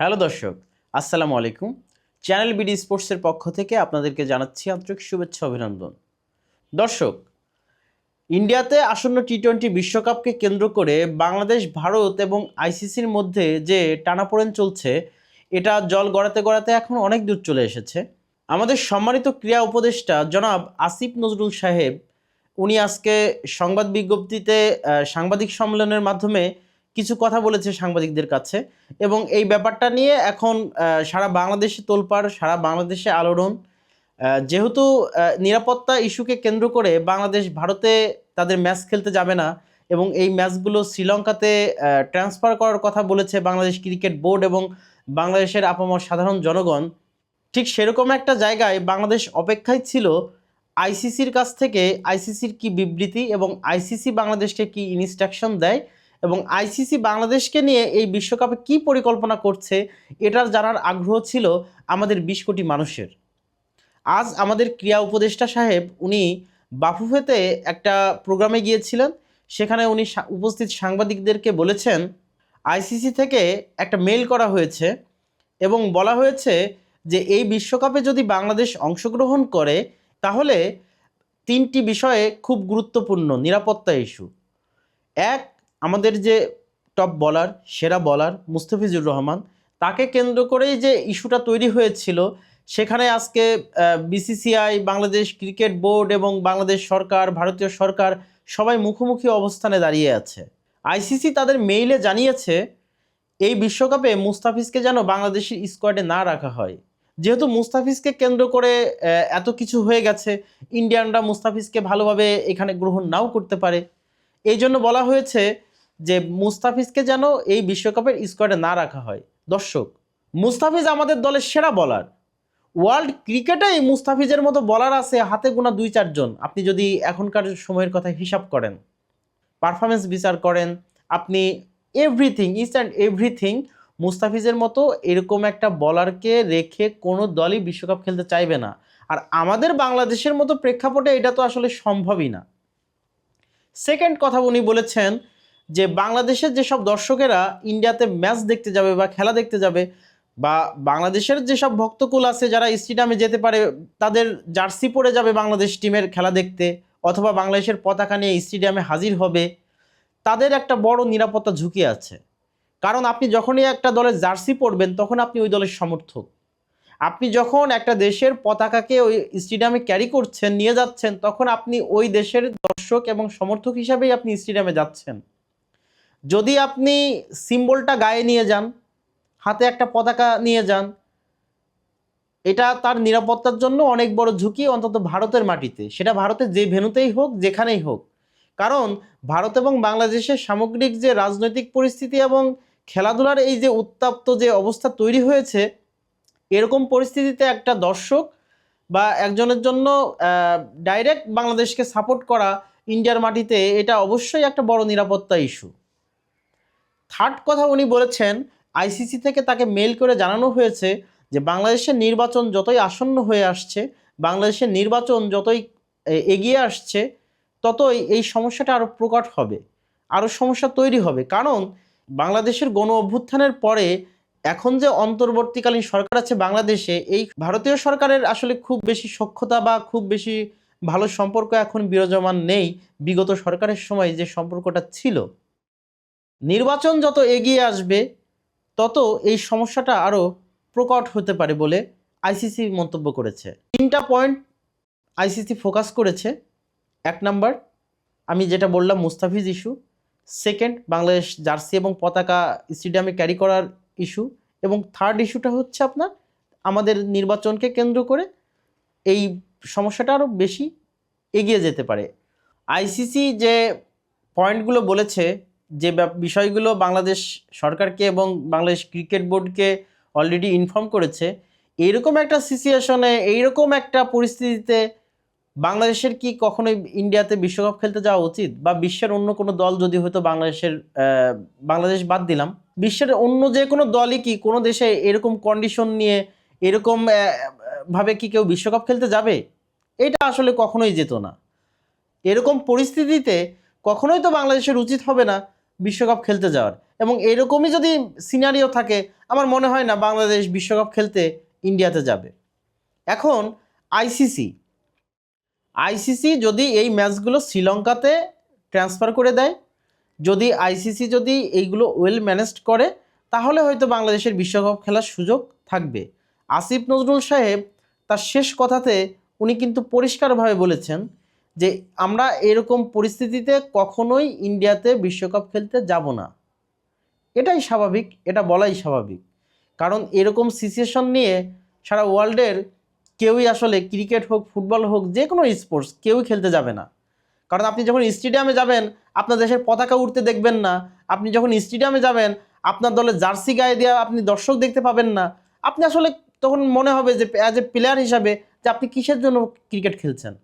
Hello দর্শক, আসসালামু আলাইকুম। চ্যানেল বিডি স্পোর্টসের পক্ষ থেকে আপনাদেরকে জানাচ্ছি আন্তরিক শুভেচ্ছা অভিনন্দন। দর্শক, ইন্ডিয়াতে আসন্ন টি টোয়েন্টি বিশ্বকাপকে কেন্দ্র করে বাংলাদেশ, ভারত এবং আইসিসির মধ্যে যে টানাপোড়েন চলছে, এটা জল গড়াতে গড়াতে এখন অনেক দূর চলে এসেছে। আমাদের সম্মানিত ক্রীড়া উপদেষ্টা জনাব আসিফ নজরুল সাহেব, উনি আজকে সংবাদ বিজ্ঞপ্তিতে সাংবাদিক সম্মেলনের মাধ্যমে কিছু কথা বলেছে সাংবাদিকদের কাছে এবং এই ব্যাপারটা নিয়ে এখন সারা বাংলাদেশে তোলপাড়, সারা বাংলাদেশে আলোড়ন। যেহেতু নিরাপত্তা ইস্যুকে কেন্দ্র করে বাংলাদেশ, ভারতে তাদের ম্যাচ খেলতে যাবে না এবং এই ম্যাচগুলো শ্রীলঙ্কাতে ট্রান্সফার করার কথা বলেছে বাংলাদেশ ক্রিকেট বোর্ড এবং বাংলাদেশের আপামর সাধারণ জনগণ, ঠিক সেরকম একটা জায়গায় বাংলাদেশ অপেক্ষায় ছিল আইসিসির কাছ থেকে, আইসিসির কি বিবৃতি এবং আইসিসি বাংলাদেশকে কি ইনস্ট্রাকশন দেয় এবং আইসিসি বাংলাদেশকে নিয়ে এই বিশ্বকাপে কি পরিকল্পনা করছে, এটার জানার আগ্রহ ছিল আমাদের বিশ কোটি মানুষের। আজ আমাদের ক্রীড়া উপদেষ্টা সাহেব, উনি বাফুফেতে একটা প্রোগ্রামে গিয়েছিলেন, সেখানে উনি উপস্থিত সাংবাদিকদেরকে বলেছেন, আইসিসি থেকে একটা মেল করা হয়েছে এবং বলা হয়েছে যে এই বিশ্বকাপে যদি বাংলাদেশ অংশগ্রহণ করে, তাহলে তিনটি বিষয়ে খুব গুরুত্বপূর্ণ নিরাপত্তা ইস্যু। এক আমাদের যে টপ বলার সেরা বলার মুস্তাফিজুর রহমান, তাকে কেন্দ্র করেই যে ইস্যুটা তৈরি হয়েছিল, সেখানে আজকে বিসিসিআই বাংলাদেশ ক্রিকেট বোর্ড এবং বাংলাদেশ সরকার, ভারতীয় সরকার সবাই মুখোমুখি অবস্থানে দাঁড়িয়ে আছে। আইসিসি তাদের মেইলে জানিয়েছে, এই বিশ্বকাপে মুস্তাফিজকে যেন বাংলাদেশের স্কোয়াডে না রাখা হয়। যেহেতু মুস্তাফিজকে কেন্দ্র করে এত কিছু হয়ে গেছে ইন্ডিয়ানরা মুস্তাফিজকে ভালোভাবে এখানে গ্রহণ নাও করতে পারে। এই জন্য বলা হয়েছে যে মুস্তাফিজকে যেন এই বিশ্বকাপের স্কোয়াডে না রাখা হয়। দর্শক, মুস্তাফিজ আমাদের দলের সেরা বলার ওয়ার্ল্ড ক্রিকেটে মুস্তাফিজের মতো বলার আছে হাতে গোনা দুই চারজন আপনি যদি এখনকার সময়ের কথা হিসাব করেন পারফরমেন্স বিচার করেন, আপনি এভরিথিং ইস্ট অ্যান্ড এভরিথিং মুস্তাফিজের মতো এরকম একটা বলারকে রেখে কোনো দলই বিশ্বকাপ খেলতে চাইবে না। আর আমাদের বাংলাদেশের মতো প্রেক্ষাপটে এটা তো আসলে সম্ভবই না। সেকেন্ড কথা উনি বলেছেন যে বাংলাদেশের যেসব দর্শকেরা ইন্ডিয়াতে ম্যাচ দেখতে যাবে বা খেলা দেখতে যাবে বা বাংলাদেশের যেসব ভক্তকুল আছে যারা স্টেডিয়ামে যেতে পারে, তাদের জার্সি পরে যাবে বাংলাদেশ টিমের খেলা দেখতে অথবা বাংলাদেশের পতাকা নিয়ে স্টেডিয়ামে হাজির হবে, তাদের একটা বড় নিরাপত্তা ঝুঁকি আছে। কারণ আপনি যখনই একটা দলের জার্সি পরবেন, তখন আপনি ওই দলের সমর্থক। আপনি যখন একটা দেশের পতাকাকে ওই স্টেডিয়ামে ক্যারি করছেন, নিয়ে যাচ্ছেন, তখন আপনি ওই দেশের দর্শক এবং সমর্থক হিসাবেই আপনি স্টেডিয়ামে যাচ্ছেন। যদি আপনি সিম্বলটা গায়ে নিয়ে যান, হাতে একটা পতাকা নিয়ে যান, এটা তার নিরাপত্তার জন্য অনেক বড় ঝুঁকি অন্তত ভারতের মাটিতে। সেটা ভারতের যে ভেনুতেই হোক, যেখানেই হোক। কারণ ভারত এবং বাংলাদেশের সামগ্রিক যে রাজনৈতিক পরিস্থিতি এবং খেলাধুলার এই যে উত্তাপ্ত যে অবস্থা তৈরি হয়েছে, এরকম পরিস্থিতিতে একটা দর্শক বা একজনের জন্য ডাইরেক্ট বাংলাদেশকে সাপোর্ট করা, ইন্ডিয়ার মাটিতে, এটা অবশ্যই একটা বড় নিরাপত্তা ইস্যু থার্ড কথা উনি বলেছেন আইসিসি থেকে তাকে মেল করে জানানো হয়েছে যে বাংলাদেশের নির্বাচন যতই আসন্ন হয়ে আসছে, বাংলাদেশের নির্বাচন যতই এগিয়ে আসছে, ততই এই সমস্যাটা আরও প্রকট হবে আরও সমস্যা তৈরি হবে। কারণ বাংলাদেশের গণ অভ্যুত্থানের পরে এখন যে অন্তর্বর্তীকালীন সরকার আছে বাংলাদেশে, এই ভারতীয় সরকারের আসলে খুব বেশি সক্ষতা বা খুব বেশি ভালো সম্পর্ক এখন বিরাজমান নেই বিগত সরকারের সময় যে সম্পর্কটা ছিল। নির্বাচন যত এগিয়ে আসবে, তত এই সমস্যাটা আরও প্রকট হতে পারে বলে আইসিসি মন্তব্য করেছে। তিনটা পয়েন্ট আইসিসি ফোকাস করেছে। এক নাম্বার আমি যেটা বললাম, Mustafiz issue second Bangladesh jersey এবং পতাকা স্টেডিয়ামে ক্যারি করার ইস্যু এবং থার্ড ইস্যুটা হচ্ছে আপনার, আমাদের নির্বাচনকে কেন্দ্র করে এই সমস্যাটা আরও বেশি এগিয়ে যেতে পারে। আইসিসি যে পয়েন্টগুলো বলেছে যে বিষয়গুলো বাংলাদেশ সরকারকে এবং বাংলাদেশ ক্রিকেট বোর্ডকে অলরেডি ইনফর্ম করেছে, এইরকম একটা সিচুয়েশনে এইরকম একটা পরিস্থিতিতে বাংলাদেশের কি কখনোই ইন্ডিয়াতে বিশ্বকাপ খেলতে যাওয়া উচিত? বা বিশ্বের অন্য কোনো দল যদি হয়তো বাংলাদেশের বাংলাদেশ বাদ দিলাম, বিশ্বের অন্য যে কোনো দলই কি কোনো দেশে এরকম কন্ডিশন নিয়ে এরকম ভাবে কি কেউ বিশ্বকাপ খেলতে যাবে? এটা আসলে কখনোই যেত না। এরকম পরিস্থিতিতে কখনোই তো বাংলাদেশের উচিত হবে না। বিশ্বকাপ খেলতে যাওয়ার। এবং এরকমই যদি সিনারিও থাকে, আমার মনে হয় না বাংলাদেশ বিশ্বকাপ খেলতে ইন্ডিয়াতে যাবে। এখন আইসিসি আইসিসি যদি এই ম্যাচগুলো শ্রীলঙ্কাতে ট্রান্সফার করে দেয়, যদি আইসিসি যদি এইগুলো ওয়েল ম্যানেজড করে, তাহলে হয়তো বাংলাদেশের বিশ্বকাপ খেলার সুযোগ থাকবে। আসিফ নজরুল সাহেব তার শেষ কথাতে উনি কিন্তু পরিষ্কারভাবে বলেছেন যে আমরা এরকম পরিস্থিতিতে কখনোই ইন্ডিয়াতে বিশ্বকাপ খেলতে যাব না। এটাই স্বাভাবিক, এটা বলাই স্বাভাবিক। কারণ এরকম সিচুয়েশন নিয়ে সারা ওয়ার্ল্ডের কেউই আসলে ক্রিকেট হোক, ফুটবল হোক, যে কোনো স্পোর্টস কেউই খেলতে যাবে না। কারণ আপনি যখন স্টেডিয়ামে যাবেন, আপনার দেশের পতাকা উঠতে দেখবেন না। আপনি যখন স্টেডিয়ামে যাবেন, আপনার দলের জার্সি গায়ে দেওয়া আপনি দর্শক দেখতে পাবেন না। আপনি আসলে তখন মনে হবে যে অ্যাজ এ প্লেয়ার হিসাবে যে আপনি কিসের জন্য ক্রিকেট খেলছেন?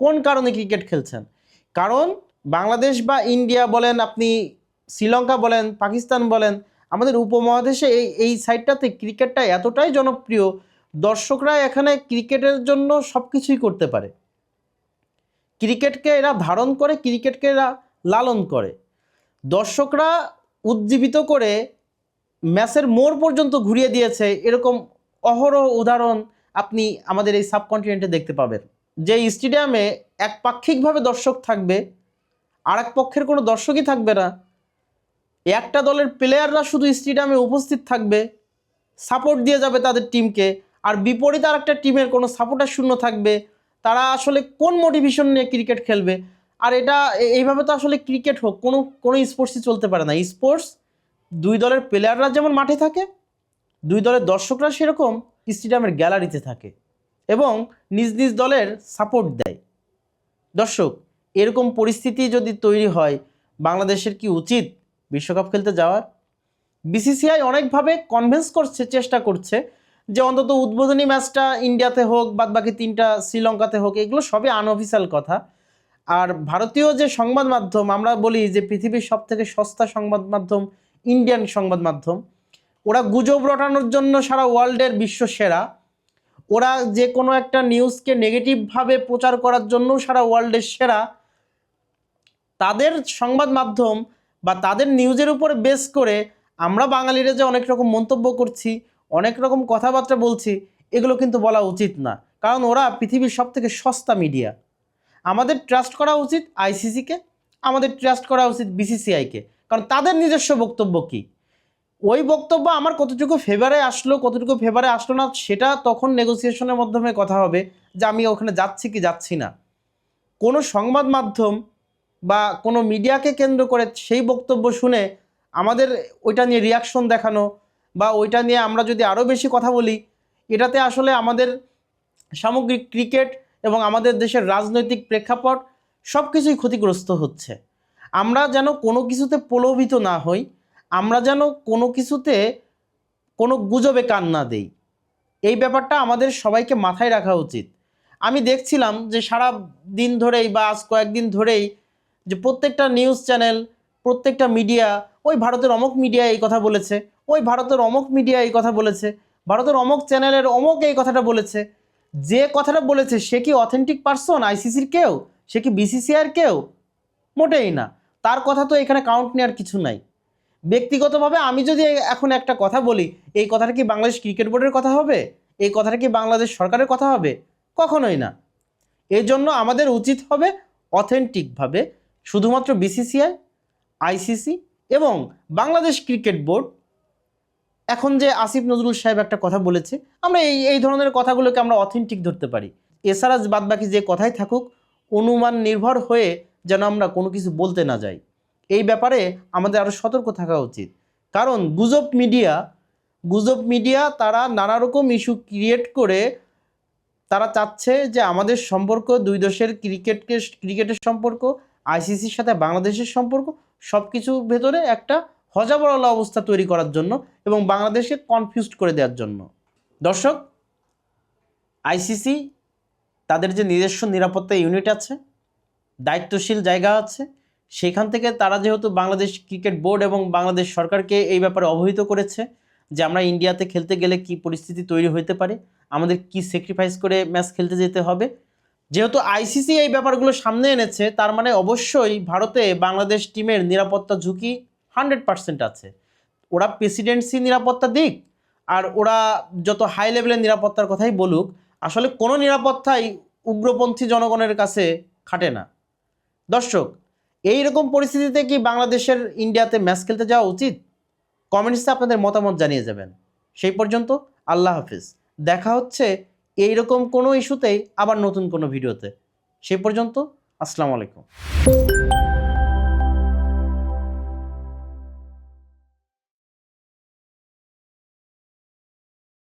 কোন কারণে ক্রিকেট খেলছেন? কারণ বাংলাদেশ বা ইন্ডিয়া বলেন, আপনি শ্রীলঙ্কা বলেন, পাকিস্তান বলেন, আমাদের উপমহাদেশে এই এই সাইডটাতে ক্রিকেটটা এতটাই জনপ্রিয়, দর্শকরা এখানে ক্রিকেটের জন্য সব কিছুই করতে পারে। ক্রিকেটকে এরা ধারণ করে, ক্রিকেটকে এরা লালন করে। দর্শকরা উজ্জীবিত করে ম্যাচের মোড় পর্যন্ত ঘুরিয়ে দিয়েছে। এরকম অহরহ উদাহরণ আপনি আমাদের এই সাবকন্টিনেন্টে দেখতে পাবেন। যে স্টেডিয়ামে একপাক্ষিকভাবে দর্শক থাকবে আর এক পক্ষের কোনো দর্শকই থাকবে না, একটা দলের প্লেয়াররা শুধু স্টেডিয়ামে উপস্থিত থাকবে সাপোর্ট দিয়ে যাবে তাদের টিমকে আর বিপরীত আর একটা টিমের কোনো সাপোর্টার শূন্য থাকবে, তারা আসলে কোন মোটিভেশন নিয়ে ক্রিকেট খেলবে? আর এটা এইভাবে তো আসলে ক্রিকেট হোক, কোনো কোনো স্পোর্টসই চলতে পারে না। স্পোর্টস দুই দলের প্লেয়াররা যেমন মাঠে থাকে, দুই দলের দর্শকরা সেরকম স্টেডিয়ামের গ্যালারিতে থাকে। এবং নিজ নিজ দলের সাপোর্ট দেয়। দর্শক, এরকম পরিস্থিতি যদি তৈরি হয়, বাংলাদেশের কি উচিত বিশ্বকাপ খেলতে যাওয়ার? বিসিসিআই অনেকভাবে কনভিন্স করছে, চেষ্টা করছে যে অন্তত উদ্বোধনী ম্যাচটা ইন্ডিয়াতে হোক বাদ বাকি তিনটা শ্রীলঙ্কাতে হোক, এগুলো সবই আনঅফিসিয়াল কথা। আর ভারতীয় যে সংবাদ মাধ্যম, আমরা বলি যে পৃথিবীর সব থেকে সস্তা সংবাদ মাধ্যম ইন্ডিয়ান সংবাদ মাধ্যম, ওরা গুজব রটানোর জন্য সারা ওয়ার্ল্ডের বিশ্ব সেরা। ওরা যে কোনো একটা নিউজকে নেগেটিভভাবে প্রচার করার জন্য সারা ওয়ার্ল্ডের সেরা। তাদের সংবাদ মাধ্যম বা তাদের নিউজের উপরে বেস করে আমরা বাঙালিরা যে অনেক রকম মন্তব্য করছি, অনেক রকম কথাবার্তা বলছি, এগুলো কিন্তু বলা উচিত না। কারণ ওরা পৃথিবীর সব থেকে সস্তা মিডিয়া আমাদের ট্রাস্ট করা উচিত আইসিসিকে আমাদের ট্রাস্ট করা উচিত বিসিসিআইকে কারণ তাদের নিজস্ব বক্তব্য কী? ওই বক্তব্য আমার কতটুকু ফেভারে আসলো, কতটুকু ফেভারে আসলো না, সেটা তখন নেগোসিয়েশনের মাধ্যমে কথা হবে যে আমি ওখানে যাচ্ছি কি যাচ্ছি না। কোনো সংবাদ মাধ্যম বা কোনো মিডিয়াকে কেন্দ্র করে সেই বক্তব্য শুনে আমাদের ওইটা নিয়ে রিয়াকশন দেখানো বা ওইটা নিয়ে আমরা যদি আরও বেশি কথা বলি, এটাতে আসলে আমাদের সামগ্রিক ক্রিকেট এবং আমাদের দেশের রাজনৈতিক প্রেক্ষাপট সব কিছুই ক্ষতিগ্রস্ত হচ্ছে। আমরা যেন কোনো কিছুতে প্রলোভিত না হই আমরা যেন কোনো কিছুতে কোনো গুজবে কান না দেই। এই ব্যাপারটা আমাদের সবাইকে মাথায় রাখা উচিত। আমি দেখছিলাম যে সারা দিন ধরেই বা আজ কয়েকদিন ধরেই যে প্রত্যেকটা নিউজ চ্যানেল, প্রত্যেকটা মিডিয়া, ওই ভারতের অমক মিডিয়া এই কথা বলেছে, ওই ভারতের অমক মিডিয়া এই কথা বলেছে, ভারতের অমক চ্যানেলের অমক এই কথাটা বলেছে। যে কথাটা বলেছে সে কি অথেন্টিক পার্সন আইসিসির কেউ? সে কি বিসিসিআর কেউ? মোটেই না। তার কথা তো এখানে কাউন্ট নেওয়ার কিছু নাই। ব্যক্তিগতভাবে আমি যদি এখন একটা কথা বলি, এই কথাটা কি বাংলাদেশ ক্রিকেট বোর্ডের কথা হবে? এই কথাটা কি বাংলাদেশ সরকারের কথা হবে? কখনোই না। এই জন্য আমাদের উচিত হবে অথেন্টিকভাবে শুধুমাত্র বিসিসিআই আইসিসি এবং বাংলাদেশ ক্রিকেট বোর্ড। এখন যে আসিফ নজরুল সাহেব একটা কথা বলেছে, আমরা এই এই ধরনের কথাগুলোকে আমরা অথেন্টিক ধরতে পারি। এছাড়া বাদবাকি যে কথাই থাকুক, অনুমান নির্ভর হয়ে যেন আমরা কোনো কিছু বলতে না যাই। এই ব্যাপারে আমাদের আরও সতর্ক থাকা উচিত। কারণ গুজব মিডিয়া গুজব মিডিয়া তারা নানা রকম ইস্যু ক্রিয়েট করে তারা চাচ্ছে যে আমাদের সম্পর্ক, দুই দেশের ক্রিকেটকে, ক্রিকেটের সম্পর্ক, আইসিসির সাথে বাংলাদেশের সম্পর্ক সব কিছুর ভেতরে একটা হজাবরলা অবস্থা তৈরি করার জন্য এবং বাংলাদেশকে কনফিউজড করে দেওয়ার জন্য। দর্শক, আইসিসি তাদের যে নিজস্ব নিরাপত্তা ইউনিট আছে, দায়িত্বশীল জায়গা আছে সেখান থেকে তারা যেহেতু বাংলাদেশ ক্রিকেট বোর্ড এবং বাংলাদেশ সরকারকে এই ব্যাপারে অবহিত করেছে যে আমরা ইন্ডিয়াতে খেলতে গেলে কি পরিস্থিতি তৈরি হতে পারে, আমাদের কি স্যাক্রিফাইস করে ম্যাচ খেলতে যেতে হবে। যেহেতু আইসিসি এই ব্যাপারগুলো সামনে এনেছে, তার মানে অবশ্যই ভারতে বাংলাদেশ টিমের নিরাপত্তা ঝুঁকি হান্ড্রেড পার্সেন্ট আছে। ওরা প্রেসিডেন্সি নিরাপত্তা দিক, আর ওরা যত হাই লেভেলের নিরাপত্তার কথাই বলুক, আসলে কোনো নিরাপত্তাই উগ্রপন্থী জনগণের কাছে খাটে না। দর্শক এই রকম পরিস্থিতিতে কি বাংলাদেশের ইন্ডিয়াতে ম্যাচ খেলতে যাওয়া উচিত? কমেন্টসে আপনাদের মতামত জানিয়ে যাবেন। সেই পর্যন্ত আল্লাহ হাফিজ। দেখা হচ্ছে এই রকম কোনো ইস্যুতেই আবার নতুন কোনো ভিডিওতে। সেই পর্যন্ত আসসালামু আলাইকুম।